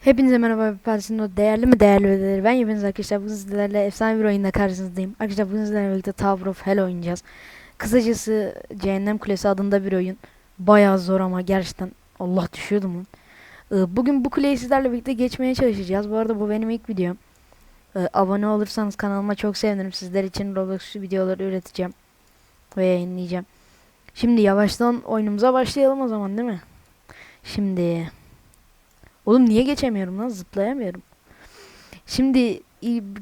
Hepinize merhaba Persin o değerli mi değerli ödeleri ben hepiniz arkadaşlar bugün sizlerle efsane bir oyunda karşınızdayım. Arkadaşlar bugün sizlerle birlikte Tower of Hell oynayacağız. Kısacası Cehennem Kulesi adında bir oyun. Bayağı zor ama gerçekten Allah düşüyordum lan. Ee, Bugün bu kuleyi sizlerle birlikte geçmeye çalışacağız. Bu arada bu benim ilk videom. Ee, Abone olursanız kanalıma çok sevinirim. Sizler için Roblox videoları üreteceğim Ve yayınlayacağım. Şimdi yavaştan oyunumuza başlayalım o zaman değil mi? Şimdi Oğlum niye geçemiyorum lan? Zıplayamıyorum. Şimdi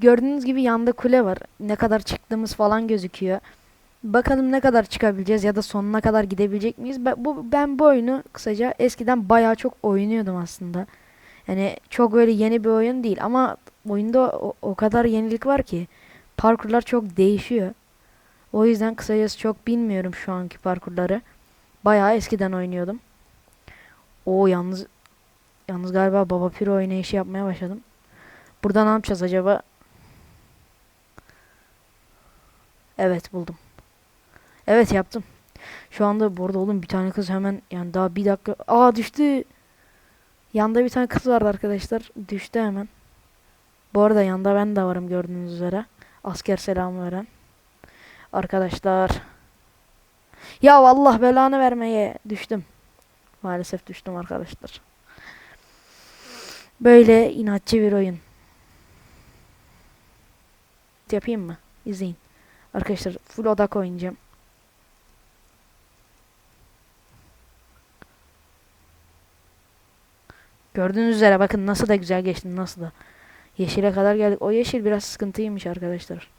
gördüğünüz gibi yanda kule var. Ne kadar çıktığımız falan gözüküyor. Bakalım ne kadar çıkabileceğiz ya da sonuna kadar gidebilecek miyiz? Ben bu, ben bu oyunu kısaca eskiden bayağı çok oynuyordum aslında. Yani çok böyle yeni bir oyun değil ama oyunda o, o kadar yenilik var ki parkurlar çok değişiyor. O yüzden kısacası çok bilmiyorum şu anki parkurları. Bayağı eskiden oynuyordum. O yalnız Yalnız galiba Baba Piro oynayışı yapmaya başladım. Burada ne yapacağız acaba? Evet buldum. Evet yaptım. Şu anda burada oğlum bir tane kız hemen yani daha bir dakika. Aa düştü. Yanda bir tane kız vardı arkadaşlar. Düştü hemen. Bu arada yanda ben de varım gördüğünüz üzere. Asker selamı veren. Arkadaşlar. Ya Allah belanı vermeye düştüm. Maalesef düştüm arkadaşlar. Böyle inatçı bir oyun. Yapayım mı? İzleyin. Arkadaşlar full odak oynayacağım. Gördüğünüz üzere bakın nasıl da güzel geçtim nasıl da. Yeşile kadar geldik. O yeşil biraz sıkıntıymış arkadaşlar.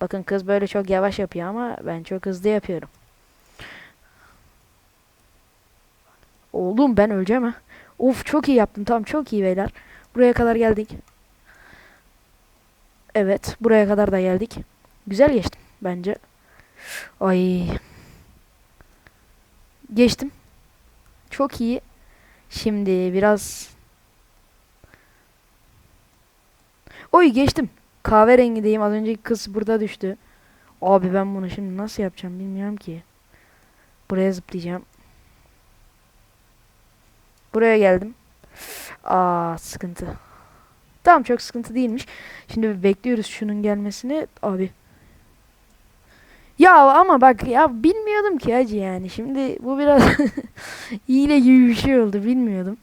Bakın kız böyle çok yavaş yapıyor ama ben çok hızlı yapıyorum. Oğlum ben öleceğim ha. Of çok iyi yaptım. Tamam çok iyi beyler. Buraya kadar geldik. Evet buraya kadar da geldik. Güzel geçtim bence. Ay. Geçtim. Çok iyi. Şimdi biraz Oy geçtim. Kahverengideyim. Az önceki kız burada düştü. Abi ben bunu şimdi nasıl yapacağım bilmiyorum ki. Buraya zıplayacağım. Buraya geldim. Aa sıkıntı. Tamam çok sıkıntı değilmiş. Şimdi bekliyoruz şunun gelmesini. Abi. Ya ama bak ya bilmiyordum ki hacı yani. Şimdi bu biraz hile gibi bir şey oldu bilmiyordum.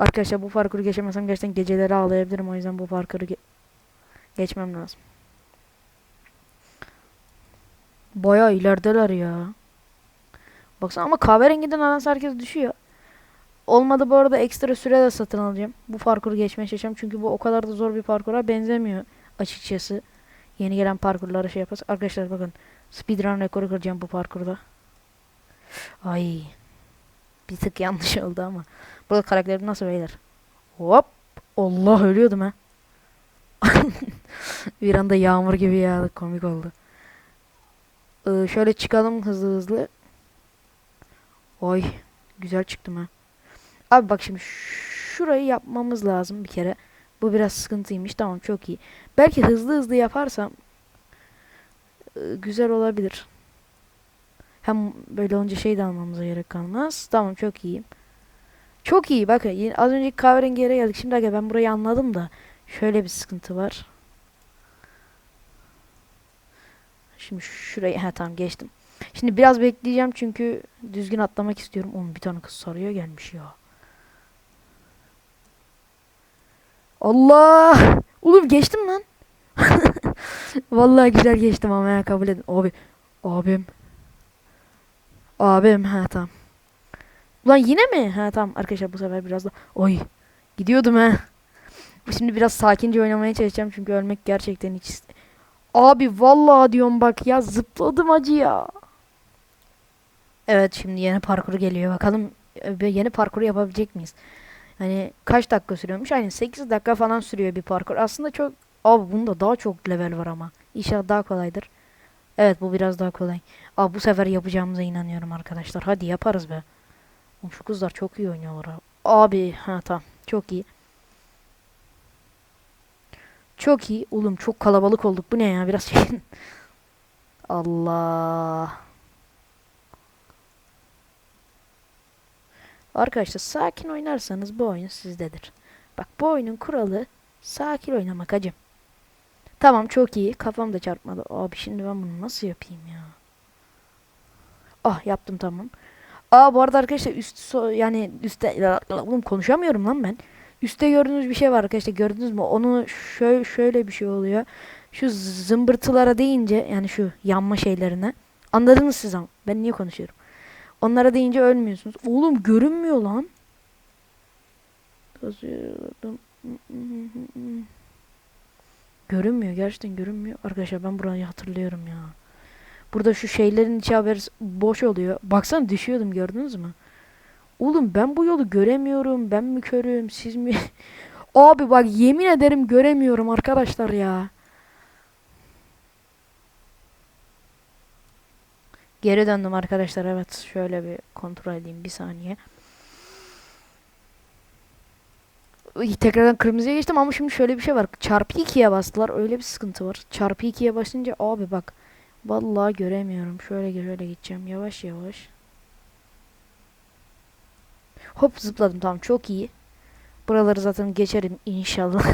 Arkadaşlar bu parkuru geçemezsem gerçekten geceleri ağlayabilirim. O yüzden bu parkuru ge- geçmem lazım. Bayağı ilerideler ya. Baksana ama kahverengiden nedense herkes düşüyor. Olmadı bu arada ekstra süre de satın alacağım. Bu parkuru geçmeye çalışacağım. Çünkü bu o kadar da zor bir parkura benzemiyor açıkçası. Yeni gelen parkurlara şey yaparız. Arkadaşlar bakın speedrun rekoru kıracağım bu parkurda. Ay. Bir tık yanlış oldu ama. Burada karakterim nasıl beyler? Hop. Allah ölüyordum ha. bir anda yağmur gibi yağdı. Komik oldu. Ee, şöyle çıkalım hızlı hızlı. Oy. Güzel çıktım ha. Abi bak şimdi şurayı yapmamız lazım bir kere. Bu biraz sıkıntıymış. Tamam çok iyi. Belki hızlı hızlı yaparsam e, güzel olabilir. Hem böyle olunca şey de almamıza gerek kalmaz. Tamam çok iyiyim. Çok iyi bakın. Az önceki kahverengi yere geldik. Şimdi ben burayı anladım da şöyle bir sıkıntı var. Şimdi şurayı ha tamam geçtim. Şimdi biraz bekleyeceğim çünkü düzgün atlamak istiyorum. Oğlum bir tane kız sarıya gelmiş ya. Allah! Oğlum geçtim lan. Vallahi güzel geçtim ama ya kabul edin. Abi. Abim. Abim ha tamam. Ulan yine mi? Ha tamam arkadaşlar bu sefer biraz da. Oy. Gidiyordum ha. Şimdi biraz sakince oynamaya çalışacağım çünkü ölmek gerçekten hiç Abi vallahi diyorum bak ya zıpladım acı ya. Evet şimdi yeni parkuru geliyor. Bakalım e, yeni parkuru yapabilecek miyiz? Hani kaç dakika sürüyormuş? Aynen 8 dakika falan sürüyor bir parkur. Aslında çok... Abi bunda daha çok level var ama. İnşallah daha kolaydır. Evet bu biraz daha kolay. Abi bu sefer yapacağımıza inanıyorum arkadaşlar. Hadi yaparız be. Oğlum Şu kızlar çok iyi oynuyorlar abi. Ha tamam. Çok iyi. Çok iyi. Oğlum çok kalabalık olduk. Bu ne ya? Biraz şey... Allah. Arkadaşlar sakin oynarsanız bu oyun sizdedir. Bak bu oyunun kuralı sakin oynamak hacım. Tamam çok iyi. Kafam da çarpmadı. Abi şimdi ben bunu nasıl yapayım ya? Ah yaptım tamam. Aa bu arada arkadaşlar üst so yani üstte oğlum konuşamıyorum lan ben. Üste gördüğünüz bir şey var arkadaşlar gördünüz mü? Onu şöyle şöyle bir şey oluyor. Şu zımbırtılara deyince yani şu yanma şeylerine. Anladınız siz ama. Ben niye konuşuyorum? Onlara deyince ölmüyorsunuz. Oğlum görünmüyor lan. Yazıyordum. Görünmüyor. Gerçekten görünmüyor. Arkadaşlar ben burayı hatırlıyorum ya. Burada şu şeylerin içi haber boş oluyor. Baksana düşüyordum gördünüz mü? Oğlum ben bu yolu göremiyorum. Ben mi körüm? Siz mi? Abi bak yemin ederim göremiyorum arkadaşlar ya. Geri döndüm arkadaşlar. Evet şöyle bir kontrol edeyim bir saniye. Tekrardan kırmızıya geçtim ama şimdi şöyle bir şey var. Çarpı 2'ye bastılar. Öyle bir sıkıntı var. Çarpı 2'ye basınca abi bak. Vallahi göremiyorum. Şöyle şöyle gideceğim. Yavaş yavaş. Hop zıpladım. Tamam çok iyi. Buraları zaten geçerim inşallah.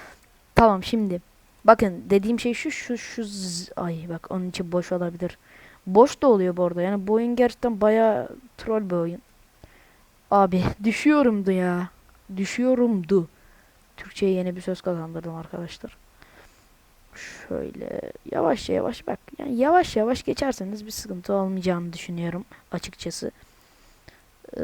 tamam şimdi. Bakın dediğim şey şu şu şu ay bak onun için boş olabilir. Boş da oluyor bu arada. Yani bu oyun gerçekten bayağı troll bir oyun. Abi düşüyorumdu ya. Düşüyorumdu. Türkçe'ye yeni bir söz kazandırdım arkadaşlar. Şöyle yavaş yavaş bak. Yani yavaş yavaş geçerseniz bir sıkıntı olmayacağını düşünüyorum açıkçası. Ee,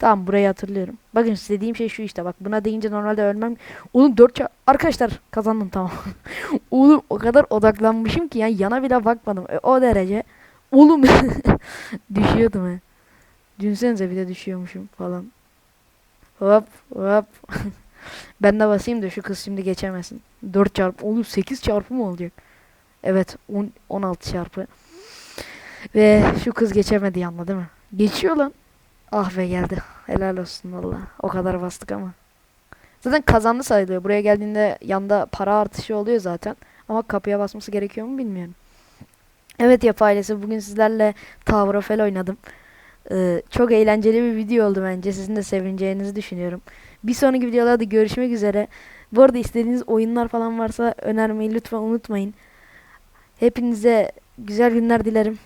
tamam burayı hatırlıyorum. Bakın istediğim şey şu işte. Bak buna deyince normalde ölmem. Oğlum 4 arkadaşlar kazandım tamam. Oğlum o kadar odaklanmışım ki yani yana bile bakmadım. E, o derece. Oğlum düşüyordum he. Düşünsenize bir de düşüyormuşum falan. Hop hop. ben de basayım da şu kız şimdi geçemesin. 4 çarpı. Oğlum 8 çarpı mı olacak? Evet 10, 16 çarpı. Ve şu kız geçemedi yanına değil mi? Geçiyor lan. Ah be geldi. Helal olsun valla. O kadar bastık ama. Zaten kazandı sayılıyor. Buraya geldiğinde yanda para artışı oluyor zaten. Ama kapıya basması gerekiyor mu bilmiyorum. Evet yap ailesi bugün sizlerle Tower of Hell oynadım. Ee, çok eğlenceli bir video oldu bence. Sizin de sevineceğinizi düşünüyorum. Bir sonraki videolarda görüşmek üzere. Bu arada istediğiniz oyunlar falan varsa önermeyi lütfen unutmayın. Hepinize güzel günler dilerim.